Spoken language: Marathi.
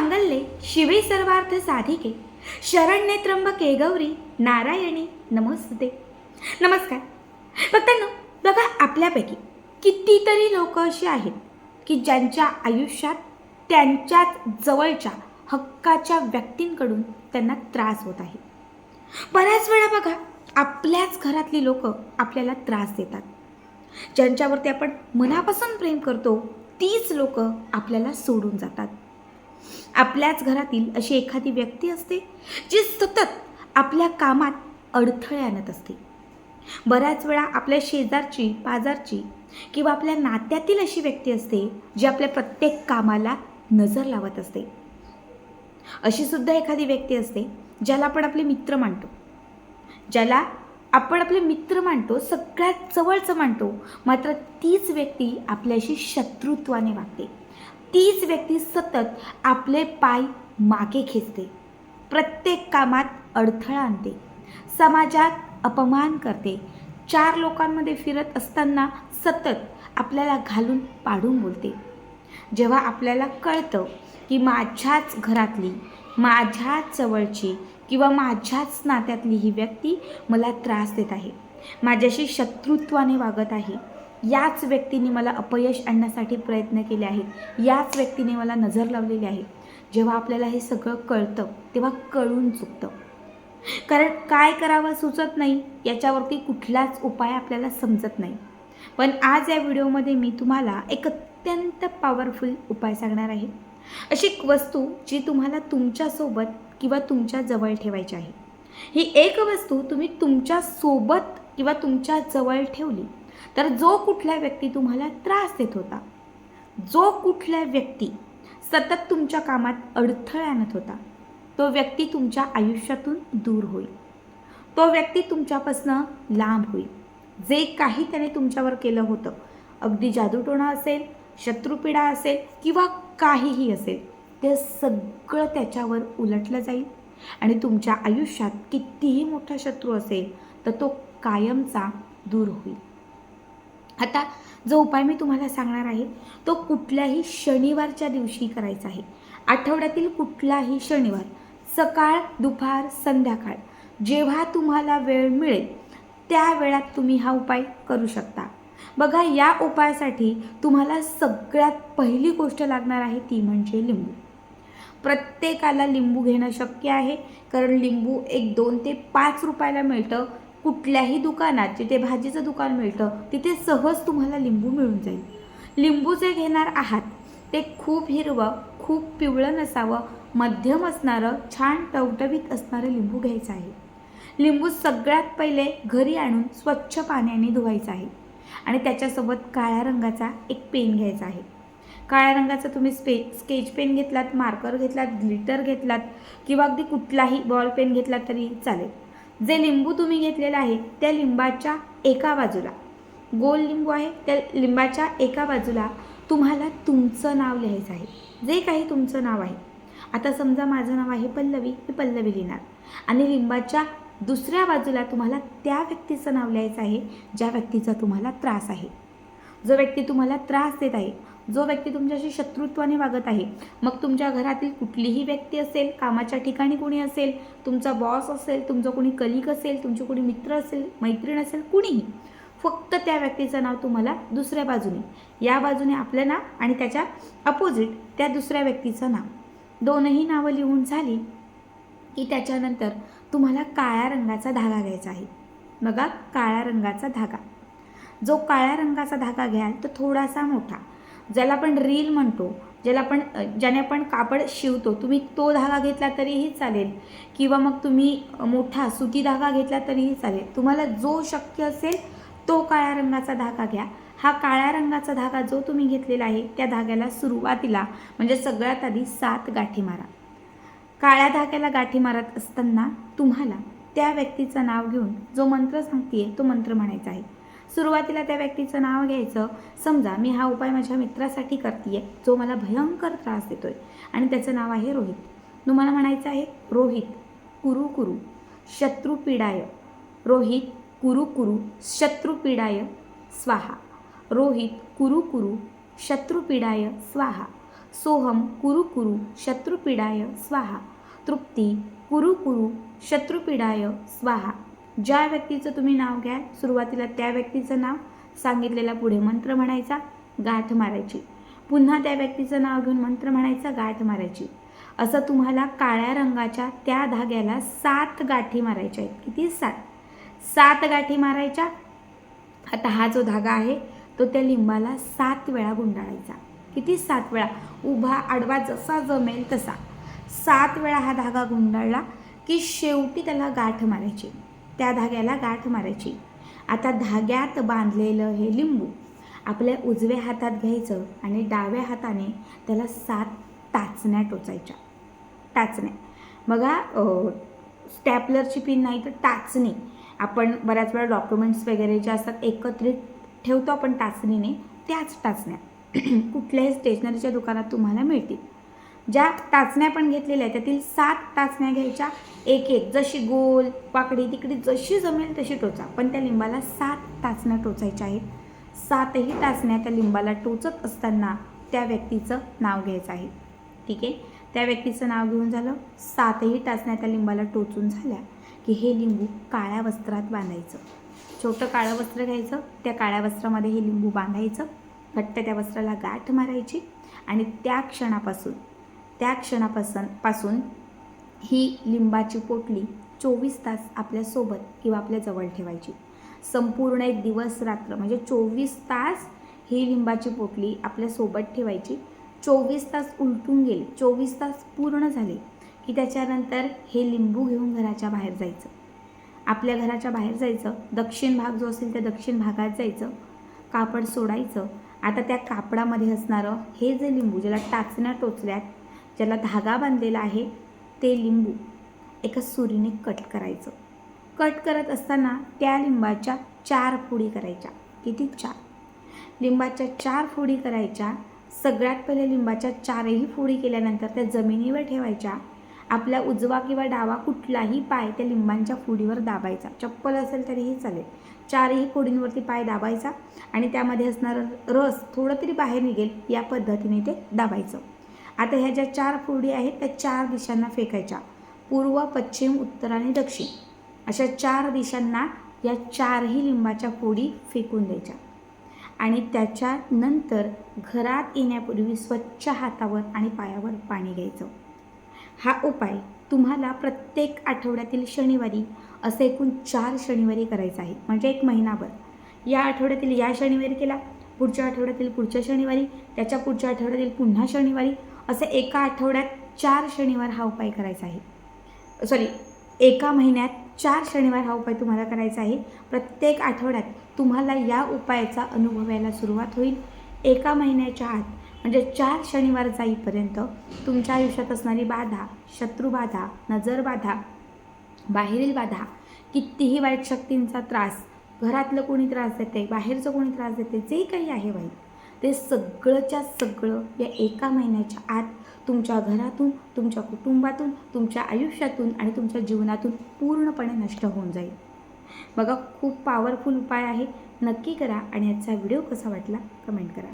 मांगल्ये शिवे सर्वार्थ साधिके. शरण्ये त्र्यंबके गौरी नारायणी नमोस्तुते नमस्कार. भक्तांनो बघा आपल्यापैकी कितीतरी लोक अशी आहेत की ज्यांच्या आयुष्यात त्यांच्याच जवळच्या हक्काच्या व्यक्तींकडून त्यांना त्रास होत आहे. बऱ्याच वेळा बघा आपल्याच घरातली लोक आपल्याला त्रास देतात. ज्यांच्यावरती आपण मनापासून प्रेम करतो तीच लोक आपल्याला सोडून जातात. आपल्याच घरातील अशी एखादी व्यक्ती असते जी सतत आपल्या कामात अडथळे आणत असते. बऱ्याच वेळा आपल्या शेजारची बाजारची किंवा आपल्या नात्यातील अशी व्यक्ती असते जी आपल्या प्रत्येक कामाला नजर लावत असते. अशी सुद्धा एखादी व्यक्ती असते ज्याला आपण आपले मित्र मानतो. ज्याला आपण आपले मित्र मानतो सगळ्यात जवळचं मानतो मात्र तीच व्यक्ती आपल्याशी शत्रुत्वाने वागते. तीच व्यक्ती सतत आपले पाय मागे खेचते. प्रत्येक कामात अडथळा आणते. समाजात अपमान करते. चार लोकांमध्ये फिरत असताना सतत आपल्याला घालून पाडून बोलते. जेव्हा आपल्याला कळतं की माझ्याच घरातली माझ्याच जवळची किंवा माझ्याच नात्यातली ही व्यक्ती मला त्रास देत आहे. माझ्याशी शत्रुत्वाने वागत आहे. याच व्यक्तीने मला अपयश आणण्यासाठी प्रयत्न केले आहेत. याच व्यक्तीने मला नजर लावलेली आहे. जेव्हा आपल्याला हे सगळं कळतं तेव्हा कळून चुकतं. कारण काय करावं सुचत नाही याच्यावरती कुठलाच उपाय आपल्याला समजत नाही. पण आज या व्हिडिओमध्ये मी तुम्हाला एक अत्यंत पॉवरफुल उपाय सांगणार आहे. अशी एक वस्तू जी तुम्हाला तुमच्यासोबत किंवा तुमच्या जवळ ठेवायची आहे. ही एक वस्तू तुम्ही तुमच्यासोबत किंवा तुमच्या जवळ ठेवली तर जो कुठला व्यक्ती तुम्हाला त्रास देत होता जो कुठला व्यक्ती सतत तुमच्या कामात अडथळा आणत होता तो व्यक्ती तुमच्या आयुष्यातून दूर होईल. तो व्यक्ती तुमच्यापासनं लांब होईल. जे काही त्याने तुमच्यावर केलं होतं अगदी जादूटोणा असेल शत्रुपीडा असेल किंवा काहीही असेल ते सगळं त्याच्यावर उलटलं जाईल आणि तुमच्या आयुष्यात कितीही मोठा शत्रू असेल तर तो कायमचा दूर होईल. आता जो उपाय मी तुम्हाला सांगणार आहे तो कुठल्याही शनिवारच्या दिवशी करायचा आहे. आठवड्यातील कुठलाही शनिवार सकाळ दुपार संध्याकाळ जेव्हा तुम्हाला वेळ मिळेल त्या वेळात तुम्ही हा उपाय करू शकता. बघा या उपायासाठी तुम्हाला सगळ्यात पहिली गोष्ट लागणार आहे ती म्हणजे लिंबू. प्रत्येकाला लिंबू घेणं शक्य आहे कारण लिंबू एक दोन ते पाच रुपयाला मिळतं. कुठल्याही दुकानात जिथे भाजीचं दुकान मिळतं तिथे सहज तुम्हाला लिंबू मिळून जाईल. लिंबू जे घेणार आहात ते खूप हिरवं खूप पिवळं नसावं मध्यम असणारं छान टवटवीत असणारं लिंबू घ्यायचं आहे. लिंबू सगळ्यात पहिले घरी आणून स्वच्छ पाण्याने धुवायचं आहे आणि त्याच्यासोबत काळ्या रंगाचा एक पेन घ्यायचा आहे. काळ्या रंगाचा तुम्ही स्पे स्केच पेन घेतलात मार्कर घेतलात ग्लिटर घेतलात किंवा अगदी कुठलाही बॉल पेन घेतलात तरी चालेल. जे लिंबू तुम्ही घेतलेलं आहे त्या लिंबाच्या एका बाजूला. गोल लिंबू आहे त्या लिंबाच्या एका बाजूला तुम्हाला तुमचं नाव लिहायचं आहे. जे काही तुमचं नाव आहे. आता समजा माझं नाव आहे पल्लवी मी पल्लवी लिहिणार. आणि लिंबाच्या दुसऱ्या बाजूला तुम्हाला त्या व्यक्तीचं नाव लिहायचं आहे ज्या व्यक्तीचा तुम्हाला त्रास आहे. जो व्यक्ती तुम्हाला त्रास देत आहे जो व्यक्ती तुमच्याशी शत्रुत्वाने वागत आहे मग तुमच्या घरातील कुठलीही व्यक्ती असेल कामाच्या ठिकाणी कोणी असेल तुमचा बॉस असेल तुमचं कोणी कलिक असेल तुमचे कोणी मित्र असेल मैत्रीण असेल कुणीही फक्त त्या व्यक्तीचं नाव तुम्हाला दुसऱ्या बाजूने या बाजूने आपलं नाव आणि त्याच्या अपोजिट त्या दुसऱ्या व्यक्तीचं नाव. दोनही नावं लिहून झाली की त्याच्यानंतर तुम्हाला काळ्या रंगाचा धागा घ्यायचा आहे. बघा काळ्या रंगाचा धागा. जो काळ्या रंगाचा धागा घ्याल तो थोडासा मोठा. ज्याला आपण रील म्हणतो ज्याला आपण ज्याने आपण कापड शिवतो तुम्ही तो धागा घेतला तरीही चालेल. किंवा मग तुम्ही मोठा सुती धागा घेतला तरीही चालेल. तुम्हाला जो शक्य असेल तो काळ्या रंगाचा धागा घ्या. हा काळ्या रंगाचा धागा जो तुम्ही घेतलेला आहे त्या धाग्याला सुरुवातीला म्हणजे सगळ्यात आधी सात गाठी मारा. काळ्या धाग्याला गाठी मारत असताना तुम्हाला त्या व्यक्तीचं नाव घेऊन जो मंत्र सांगतेय तो मंत्र म्हणायचा आहे. सुरुवातीला त्या व्यक्तीचं नाव घ्यायचं. समजा मी हा उपाय माझ्या मित्रासाठी करते जो मला भयंकर त्रास देतो आहे आणि त्याचं नाव आहे रोहित. तुम्हाला म्हणायचं आहे रोहित कुरु कुरु शत्रुपीडाय रोहित कुरु कुरु शत्रुपीडाय स्वाहा. रोहित कुरु कुरु शत्रुपीडाय स्वाहा. सोहम कुरु कुरु शत्रुपीडाय स्वाहा. तृप्ती कुरु कुरु शत्रुपीडाय स्वाहा. ज्या व्यक्तीचं तुम्ही नाव घ्याल सुरुवातीला त्या व्यक्तीचं नाव सांगितलेला पुढे मंत्र म्हणायचा गाठ मारायची. पुन्हा त्या व्यक्तीचं नाव घेऊन मंत्र म्हणायचा गाठ मारायची. असं तुम्हाला काळ्या रंगाच्या त्या धाग्याला सात गाठी मारायच्या आहेत. किती? सात. सात गाठी मारायच्या. आता हा जो धागा आहे तो त्या लिंबाला सात वेळा गुंडाळायचा. किती? सात वेळा. उभा आडवा जसा जमेल तसा. सात वेळा हा धागा गुंडाळला की शेवटी त्याला गाठ मारायची. त्या धाग्याला गाठ मारायची. आता धाग्यात बांधलेलं हे लिंबू आपल्या उजव्या हातात घ्यायचं आणि डाव्या हाताने त्याला सात टाचण्या टोचायच्या. टाचण्या. बघा स्टॅपलरची पिन नाही तर टाचणी. आपण बऱ्याच वेळा डॉक्युमेंट्स वगैरे जे असतात एकत्रित ठेवतो आपण टाचणीने त्याच टाचण्या. कुठल्याही स्टेशनरीच्या दुकानात तुम्हाला मिळतील. ज्या टाचण्या पण घेतलेल्या आहेत त्यातील सात टाचण्या घ्यायच्या. एक एक जशी गोल पाकडी तिकडी जशी जमेल तशी टोचा. पण त्या लिंबाला सात टाचण्या टोचायच्या आहेत. सातही टाचण्या त्या लिंबाला टोचत असताना त्या व्यक्तीचं नाव घ्यायचं आहे. ठीक आहे? त्या व्यक्तीचं नाव घेऊन झालं. सातही टाचण्या त्या लिंबाला टोचून झाल्या की हे लिंबू काळ्या वस्त्रात बांधायचं. छोटं काळं वस्त्र घ्यायचं. त्या काळ्या वस्त्रामध्ये हे लिंबू बांधायचं. घट्ट त्या वस्त्राला गाठ मारायची आणि त्या क्षणापासून त्या क्षणापासून पासून ही लिंबाची पोटली चोवीस तास आपल्यासोबत किंवा आपल्या जवळ ठेवायची. संपूर्ण एक दिवस रात्र म्हणजे चोवीस तास ही लिंबाची पोटली आपल्यासोबत ठेवायची. चोवीस तास उलटून गेले चोवीस तास पूर्ण झाले की त्याच्यानंतर हे लिंबू घेऊन घराच्या बाहेर जायचं. आपल्या घराच्या बाहेर जायचं दक्षिण भाग जो असेल त्या दक्षिण भागात जायचं कापड सोडायचं. आता त्या कापडामध्ये असणारं हे जे लिंबू ज्याला टाचण्या टोचल्यात ज्याला धागा बांधलेला आहे ते लिंबू एका सुरीने कट करायचं. कट करत असताना त्या लिंबाच्या चार फोडी करायच्या. किती चार? लिंबाच्या चार फोडी करायच्या. सगळ्यात पहिले लिंबाच्या चारही फोडी केल्यानंतर त्या जमिनीवर ठेवायच्या. आपला उजवा किंवा डावा कुठलाही पाय त्या लिंबांच्या फोडीवर दाबायचा. चप्पल असेल तरीही चालेल. चारही फोडींवरती पाय दाबायचा आणि त्यामध्ये असणारं रस थोडं तरी बाहेर निघेल या पद्धतीने ते दाबायचं. आता ह्या ज्या चार फुरडी आहेत त्या चार दिशांना फेकायच्या. पूर्व पश्चिम उत्तर आणि दक्षिण. अशा चार दिशांना या चारही लिंबाच्या फोडी फेकून द्यायच्या. आणि त्याच्यानंतर घरात येण्यापूर्वी स्वच्छ हातावर आणि पायावर पाणी घ्यायचं. हा उपाय तुम्हाला प्रत्येक आठवड्यातील शनिवारी असे एकूण चार शनिवारी करायचं आहे. म्हणजे एक महिनाभर. या आठवड्यातील या शनिवारी केला पुढच्या आठवड्यातील पुढच्या शनिवारी त्याच्या पुढच्या आठवड्यातील पुन्हा शनिवारी असे एका आठवड्यात चार शनिवार हा उपाय करायचा आहे. सॉरी एका महिन्यात चार शनिवार हा उपाय तुम्हाला करायचा आहे. प्रत्येक आठवड्यात तुम्हाला या उपायाचा अनुभव यायला सुरुवात होईल. एका महिन्याच्या आत म्हणजे चार शनिवार जाईपर्यंत तुमच्या आयुष्यात असणारी बाधा शत्रुबाधा नजरबाधा बाहेरील बाधा कितीही वाईट शक्तींचा त्रास घरातलं कोणी त्रास देते बाहेरचं कोणी त्रास देते जे काही आहे वाईट ते सगळंच्या सगळं या एका महिन्याच्या आत तुमच्या घरातून तुमच्या कुटुंबातून तुमच्या आयुष्यातून आणि तुमच्या जीवनातून पूर्णपणे नष्ट होऊन जाईल. बघा खूप पॉवरफुल उपाय आहे. नक्की करा आणि याचा व्हिडिओ कसा वाटला कमेंट करा.